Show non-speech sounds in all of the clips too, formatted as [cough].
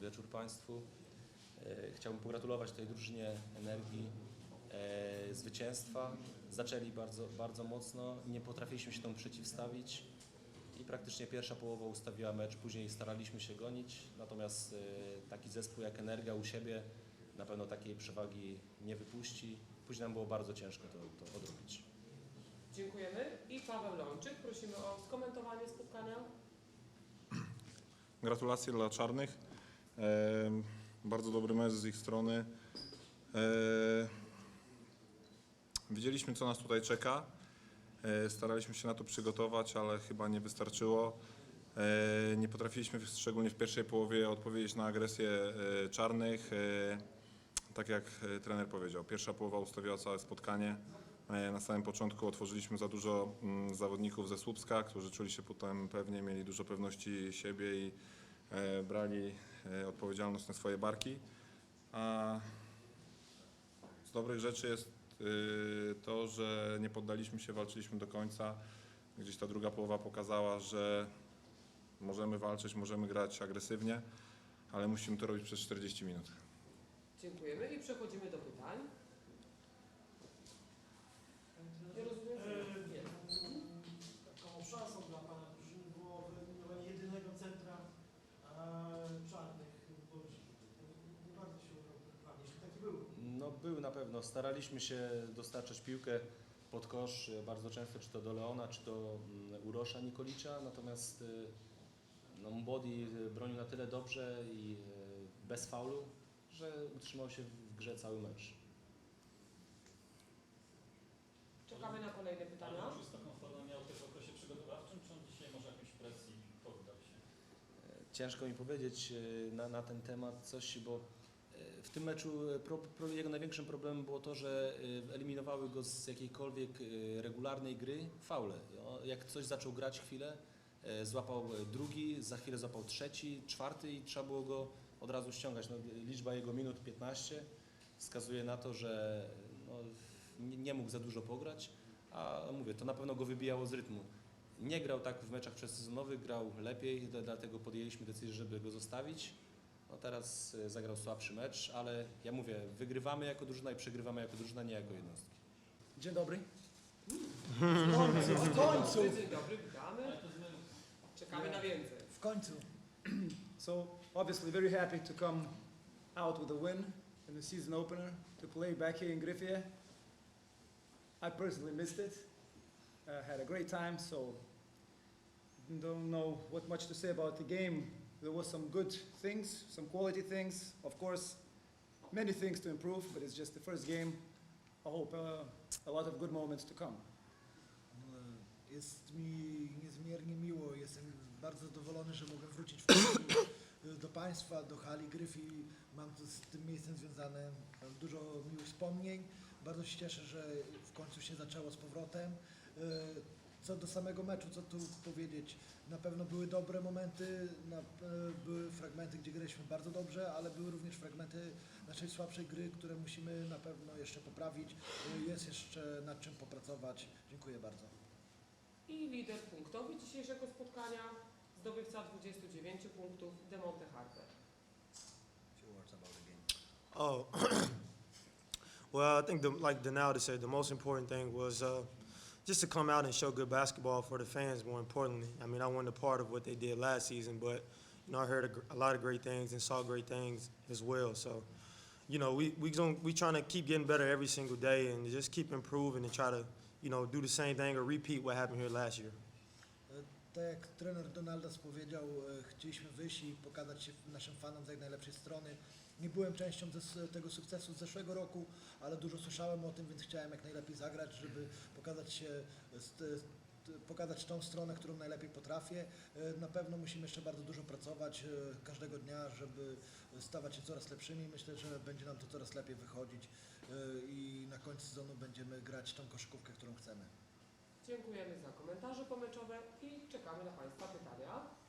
Dobry wieczór Państwu. E, Chciałbym pogratulować tej drużynie energii e, zwycięstwa. Zaczęli bardzo, bardzo mocno, nie potrafiliśmy się temu przeciwstawić i praktycznie pierwsza połowa ustawiła mecz, później staraliśmy się gonić, natomiast e, taki zespół jak Energia u siebie na pewno takiej przewagi nie wypuści. Później nam było bardzo ciężko to, to odrobić. Dziękujemy. I Paweł Lączyk, prosimy o skomentowanie spotkania. Gratulacje dla czarnych. Bardzo dobry mecz z ich strony. Wiedzieliśmy, co nas tutaj czeka. Staraliśmy się na to przygotować, ale chyba nie wystarczyło. Nie potrafiliśmy, szczególnie w pierwszej połowie, odpowiedzieć na agresję e, czarnych. Tak jak e, trener powiedział, pierwsza połowa ustawiała całe spotkanie. E, Na samym początku otworzyliśmy za dużo mm, zawodników ze Słupska, którzy czuli się potem pewnie, mieli dużo pewności siebie i brali odpowiedzialność na swoje barki. A z dobrych rzeczy jest y, to, że nie poddaliśmy się, walczyliśmy do końca. Gdzieś ta druga połowa pokazała, że możemy walczyć, możemy grać agresywnie, ale musimy to robić przez 40 minut. Dziękujemy i przechodzimy do pytań. Nie rozumiem? Eee, Nie. Taką szansą dla Pana drużyny było wyeliminowanie jedynego centra e, czarnych w Borusi. Nie bardzo się udał ten plan, jeśli taki był. No był na pewno. Staraliśmy się dostarczać piłkę pod kosz e, bardzo często, czy to do Leona, czy do mm, Urosza Nikolicza, natomiast y, no, Mbodi y, bronił na tyle dobrze i bez faulu, że utrzymał się w grze cały mecz. Czekamy na kolejne pytania. Ale czy z taką formą miał też w okresie przygotowawczym, czy on dzisiaj może jakąś presji poddał się? E, Ciężko mi powiedzieć e, na, na ten temat coś, bo e, w tym meczu e, pro, pro, jego największym problemem było to, że e, eliminowały go z jakiejkolwiek e, regularnej gry faule. Jak coś zaczął grać chwilę, złapał drugi, za chwilę złapał trzeci, czwarty i trzeba było go od razu ściągać. No, liczba jego minut 15 wskazuje na to, że no, nie, mógł za dużo pograć, a mówię, to na pewno go wybijało z rytmu. Nie grał tak w meczach przedsezonowych, grał lepiej, dlatego podjęliśmy decyzję, żeby go zostawić. No teraz e, zagrał słabszy mecz, ale ja mówię, wygrywamy jako drużyna i przegrywamy jako drużyna, nie jako jednostki. Dzień dobry. W końcu, w końcu! Dzień dobry, witamy. Ale to zmy... Czekamy na więcej. W końcu. [clears throat] so obviously very happy to come out with a win in the season opener to play back here in Griffie. I personally missed it. Uh, had a great time, so don't know what much to say about the game. There was some good things, some quality things. Of course, many things to improve, but it's just the first game. I hope uh, a lot of good moments to come. Jest mi niezmiernie miło, jestem bardzo zadowolony, że mogę wrócić końcu do Państwa, do hali Gryfi. Mam z tym miejscem związane dużo miłych wspomnień. Bardzo się cieszę, że w końcu się zaczęło z powrotem. Co do samego meczu, co tu powiedzieć? Na pewno były dobre momenty, na, e, były fragmenty, gdzie graliśmy bardzo dobrze, ale były również fragmenty naszej słabszej gry, które musimy na pewno jeszcze poprawić. E, Jest jeszcze nad czym popracować. Dziękuję bardzo. I lider punktowy dzisiejszego spotkania, zdobywca 29 punktów, Demonte Harper. Oh, [coughs] well, I think the, like Denaldo said, the most important thing was uh, just to come out and show good basketball for the fans. More importantly, I mean, I wasn't a part of what they did last season, but you know, I heard a, a lot of great things and saw great things as well. So, you know, we we gon- we trying to keep getting better every single day and just keep improving and try to, you know, do the same thing or repeat what happened here last year. Tak jak trener Donaldas powiedział, chcieliśmy wyjść i pokazać się naszym fanom z jak najlepszej strony. Nie byłem częścią tego sukcesu z zeszłego roku, ale dużo słyszałem o tym, więc chciałem jak najlepiej zagrać, żeby pokazać się, pokazać tą stronę, którą najlepiej potrafię. E, Na pewno musimy jeszcze bardzo dużo pracować e, każdego dnia, żeby stawać się coraz lepszymi. Myślę, że będzie nam to coraz lepiej wychodzić e, i na końcu sezonu będziemy grać tą koszykówkę, którą chcemy. Dziękujemy za komentarze pomeczowe i czekamy na Państwa pytania.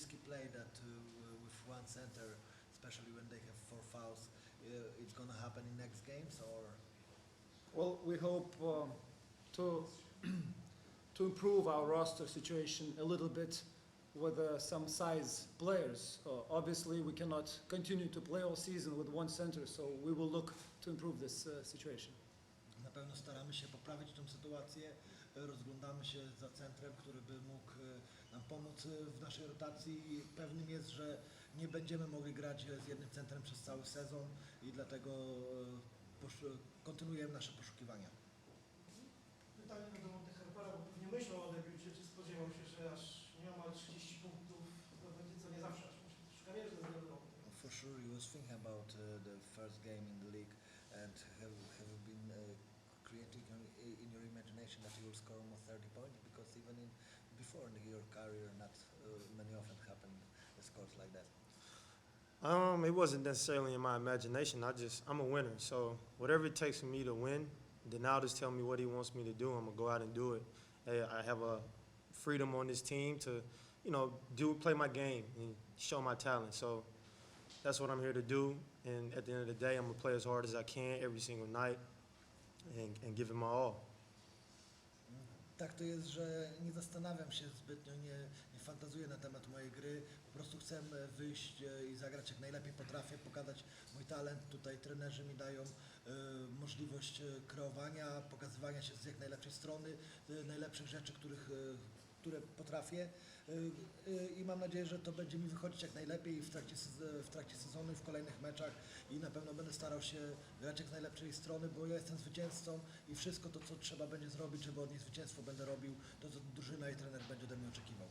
Risky play that uh, with one center, especially when they have four fouls, uh, it's gonna happen in next games or Well, we hope um, to [clears throat] to improve our roster situation a little bit with uh, some size players. Uh, obviously, we cannot continue to play all season with one center, so we will look to improve this uh, situation. Na pewno staramy się poprawić tę sytuację. Rozglądamy się za centrem, który by mógł nam pomóc e, w naszej rotacji. Pewnym jest, że nie będziemy mogli grać e, z jednym centrem przez cały sezon i dlatego posz- kontynuujemy nasze poszukiwania. Pytanie do Monte Harpera, bo pewnie myślał o debiucie, czy spodziewał się, że aż nieomal 30 punktów to będzie co nie zawsze, aż troszkę mierzy ze względu. For sure, he was thinking about uh, the first game in the league and have, have been uh, creating in, in your imagination that you will score almost 30 points because even in before in your career, not uh, many often happen scores like that. Um, it wasn't necessarily in my imagination. I just, I'm a winner. So whatever it takes for me to win, Denal just tell me what he wants me to do. I'm gonna go out and do it. Hey, I have a freedom on this team to, you know, do play my game and show my talent. So that's what I'm here to do. And at the end of the day, I'm gonna play as hard as I can every single night and, and give it my all. Tak to jest, że nie zastanawiam się zbytnio, nie, nie fantazuję na temat mojej gry. Po prostu chcę e, wyjść e, i zagrać jak najlepiej potrafię, pokazać mój talent. Tutaj trenerzy mi dają e, możliwość kreowania, pokazywania się z jak najlepszej strony, najlepszych rzeczy, których, które potrafię. E, e, I mam nadzieję, że to będzie mi wychodzić jak najlepiej w trakcie, w trakcie sezonu w kolejnych meczach. I na pewno będę starał się grać jak z najlepszej strony, bo ja jestem zwycięzcą i wszystko to, co trzeba będzie zrobić, żeby odnieść zwycięstwo, będę robił. To, co drużyna i trener będzie ode mnie oczekiwał.